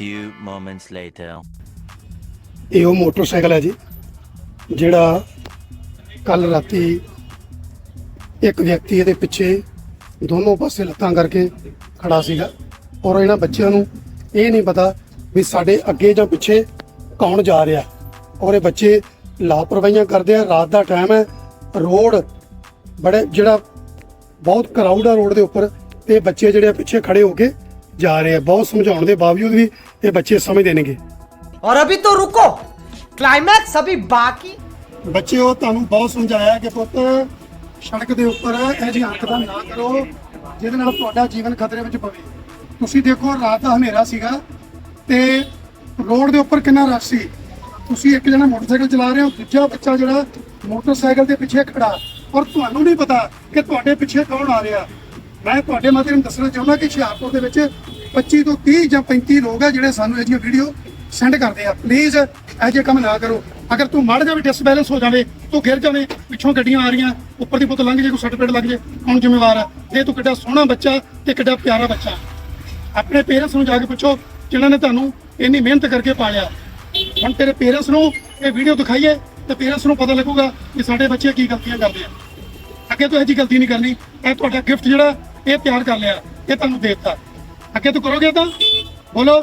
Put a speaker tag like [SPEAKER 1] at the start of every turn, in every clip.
[SPEAKER 1] moments later.
[SPEAKER 2] ਇਹ ਉਹ motorcycle ਹੈ ਜੀ, ਜਿਹੜਾ ਕੱਲ ਰਾਤੀ ਇੱਕ ਵਿਅਕਤੀ ਇਹਦੇ ਪਿੱਛੇ ਦੋਨੋਂ ਪਾਸੇ ਲੱਤਾਂ ਕਰਕੇ ਖੜਾ ਸੀਗਾ ਔਰ ਇਹਨਾਂ ਬੱਚਿਆਂ ਨੂੰ ਇਹ ਨਹੀਂ ਪਤਾ ਵੀ ਸਾਡੇ ਅੱਗੇ ਜਾਂ ਪਿੱਛੇ ਕੌਣ ਜਾ ਰਿਹਾ ਔਰ ਇਹ ਬੱਚੇ ਲਾਪਰਵਾਹੀਆਂ ਕਰਦੇ ਆ, ਰਾਤ ਦਾ ਟਾਈਮ ਹੈ, ਰੋਡ ਬੜੇ, ਜਿਹੜਾ ਬਹੁਤ ਕਰਾਊਡ ਆ ਰੋਡ ਦੇ ਉੱਪਰ, ਤੇ ਬੱਚੇ ਜਿਹੜੇ ਆ ਪਿੱਛੇ ਖੜੇ ਹੋ ਕੇ ਜਾ ਰਹੇ ਆ ਬਹੁਤ ਸਮਝਾਉਣ ਦੇ ਬਾਵਜੂਦ ਵੀ ਇਹ ਬੱਚੇ ਸਮਝਦੇ ਨੇਗੇ
[SPEAKER 3] और अभी तो रुको क्लाइमैक्स अभी बाकी
[SPEAKER 2] ਬੱਚਿਓ ਤੁਹਾਨੂੰ ਬਹੁਤ ਸਮਝਾਇਆ ਕਿ ਪੁੱਤ ਸੜਕ ਦੇ ਉੱਪਰ ਇਹ ਜਿਹੀ ਹਰਕਤਾਂ ਨਾ ਕਰੋ ਜਿਹਦੇ ਨਾਲ ਤੁਹਾਡਾ ਜੀਵਨ ਖਤਰੇ ਵਿੱਚ ਪਵੇ ਤੁਸੀਂ ਦੇਖੋ ਰਾਤ ਦਾ ਹਨੇਰਾ ਸੀਗਾ ਤੇ ਰੋਡ ਦੇ ਉੱਪਰ ਕਿੰਨਾ ਰਸ਼ ਸੀ ਤੁਸੀਂ ਇੱਕ ਜਣਾ ਮੋਟਰਸਾਈਕਲ ਚਲਾ ਰਹੇ ਹੋ ਦੂਜਾ ਬੱਚਾ ਜਿਹੜਾ ਮੋਟਰਸਾਈਕਲ ਦੇ ਪਿੱਛੇ ਖੜਾ ਔਰ ਤੁਹਾਨੂੰ ਨਹੀਂ ਪਤਾ ਕਿ ਤੁਹਾਡੇ ਪਿੱਛੇ ਕੌਣ ਆ ਰਿਹਾ ਮੈਂ ਤੁਹਾਡੇ ਮਾਧਿਅਮ ਦੱਸਣਾ ਚਾਹੁੰਦਾ ਕਿ ਹੁਸ਼ਿਆਰਪੁਰ ਦੇ ਵਿੱਚ 25 ਤੋਂ 30 ਜਾਂ 35 ਲੋਕ ਆ ਜਿਹੜੇ ਸਾਨੂੰ ਇਹ ਜਿਹੀਆਂ ਵੀਡੀਓ ਸੈਂਡ ਕਰਦੇ ਆ। ਪਲੀਜ਼ ਇਹ ਜਿਹੇ ਕੰਮ ਨਾ ਕਰੋ। ਅਗਰ ਤੂੰ ਮੜ ਜਾਵੇ ਡਿਸਬੈਲੈਂਸ ਹੋ ਜਾਵੇ, ਤੂੰ ਗਿਰ ਜਾਵੇਂ, ਪਿੱਛੋਂ ਗੱਡੀਆਂ ਆ ਰਹੀਆਂ, ਉੱਪਰ ਦੀ ਪੁੱਤ ਲੰਘ ਜੇ, ਕੋਈ ਸੱਟ ਪੇਟ ਲੱਗ ਜੇ, ਕੌਣ ਜ਼ਿੰਮੇਵਾਰ ਆ? ਇਹ ਤੂੰ ਕਿੱਡਾ ਸੋਹਣਾ ਬੱਚਾ ਤੇ ਕਿੱਡਾ ਪਿਆਰਾ ਬੱਚਾ। ਆਪਣੇ ਪੇਰੈਂਟਸ ਨੂੰ ਜਾ ਕੇ ਪੁੱਛੋ, ਜਿਨ੍ਹਾਂ ਨੇ ਤੁਹਾਨੂੰ ਇੰਨੀ ਮਿਹਨਤ ਕਰਕੇ ਪਾਲਿਆ। ਹੁਣ ਤੇਰੇ ਪੇਰੈਂਟਸ ਨੂੰ ਇਹ ਵੀਡੀਓ ਦਿਖਾਈਏ, ਤੇ ਪੇਰੈਂਟਸ ਨੂੰ ਪਤਾ ਲੱਗੂਗਾ ਕਿ ਸਾਡੇ ਬੱਚੇ ਕੀ ਗਲਤੀਆਂ ਕਰਦੇ ਆ। ਅੱਗੇ ਤੋਂ ਇਹ ਜੀ ਗਲਤੀ ਨਹੀਂ ਕਰਨੀ। ਇਹ ਤੁਹਾਡਾ ਗਿਫਟ ਜਿਹੜਾ ਇਹ ਤਿਆਰ ਕਰ ਲਿਆ, ਇਹ ਤੁਹਾਨੂੰ ਦੇ ਦਿੱਤਾ। ਅੱਗੇ ਤੋਂ ਕਰੋਗੇ ਤਾਂ? ਬੋਲੋ,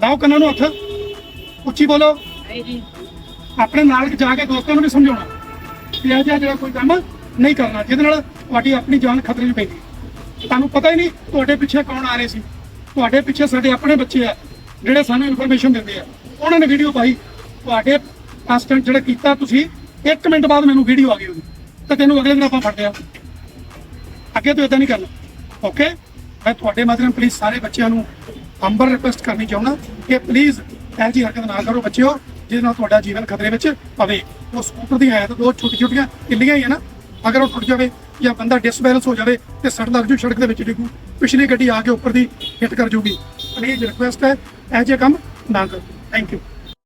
[SPEAKER 2] ਲਾਓ ਕੰਨਾਂ ਨੂੰ ਹੱਥ। ਉੱਚੀ ਬੋਲੋ। ਆਪਣੇ ਨਾਲ ਜਾ ਕੇ ਦੋਸਤਾਂ ਨੂੰ ਵੀ ਸਮਝਾਉਣਾ। ਕਿ ਇਹ ਜਿਹਾ ਜਿਹੜਾ ਕੋਈ ਕੰਮ ਨਹੀਂ ਕਰਨਾ, ਜਿਹਦੇ ਨਾਲ ਤੁਹਾਡੀ ਆਪਣੀ ਜਾਨ ਖਤਰੇ 'ਚ ਪੈਂਦੀ। ਤੁਹਾਨੂੰ ਪਤਾ ਹੀ ਨਹੀਂ ਤੁਹਾਡੇ ਪਿੱਛੇ ਕੌਣ ਆ ਰਹੇ ਸੀ। ਤੁਹਾਡੇ ਪਿੱਛੇ ਸਾਡੇ ਆਪਣੇ ਬੱਚੇ ਆ, ਜਿਹੜੇ ਸਾਨੂੰ ਇਨਫੋਰਮੇਸ਼ਨ ਦਿੰਦੇ ਆ। ਉਹਨਾਂ ਨੇ ਵੀਡੀਓ ਪਾਈ। ਤੁਹਾਡੇ ਅਸਿਸਟੈਂਟ ਜਿਹੜਾ ਕੀਤਾ ਤੁਸੀਂ 1 ਮਿੰਟ ਬਾਅਦ ਮੈਨੂੰ ਵੀਡੀਓ ਆ ਗਈ ਉਹਦੀ ਤੇ ਤੈਨੂੰ ਅਗਲੇ ਦਿਨ ਆਪਾਂ ਫੜ ਲਿਆ ਅੱਗੇ ਤੋਂ ਇਦਾਂ ਨਹੀਂ ਕਰਨਾ। ਓਕੇ ਮੈਂ ਤੁਹਾਡੇ ਮਾਧਿਅਮ ਪਲੀਜ਼ ਸਾਰੇ ਬੱਚਿਆਂ ਨੂੰ ਅੰਬਰ ਰਿਕੁਐਸਟ ਕਰਨੀ ਚਾਹੁੰਦਾ ਕਿ ਪਲੀਜ਼ ਇਹ ਜੀ ਹਰਕਤ ਨਾ ਕਰੋ ਬੱਚਿਓ, ਜਿਹਦੇ ਨਾਲ ਤੁਹਾਡਾ ਜੀਵਨ ਖਤਰੇ ਵਿੱਚ ਪਵੇ। ਉਹ ਸਕੂਟਰ ਦੀ ਹੈ ਤਾਂ ਦੋ ਛੋਟੀ ਛੋਟੀਆਂ ਇੱਲੀਆਂ ਹੀ ਹੈ ਨਾ? ਅਗਰ ਉਹ ਟੁੱਟ ਜਾਵੇ ਜਾਂ ਬੰਦਾ ਡਿਸਬੈਲੈਂਸ ਹੋ ਜਾਵੇ ਤੇ ਸੱਟ ਲੱਗ ਜੂ ਸੜਕ ਦੇ ਵਿੱਚ ਡਿੱਗੂ, ਪਿਛਲੀ ਗੱਡੀ ਆ ਕੇ ਉੱਪਰ ਦੀ ਹਿੱਟ ਕਰ ਜੂਗੀ। ਪਲੀਜ਼ ਰਿਕੁਐਸਟ ਹੈ, ਇਹ ਜਿਹੇ ਕੰਮ ਨਾ ਕਰੋ। Thank you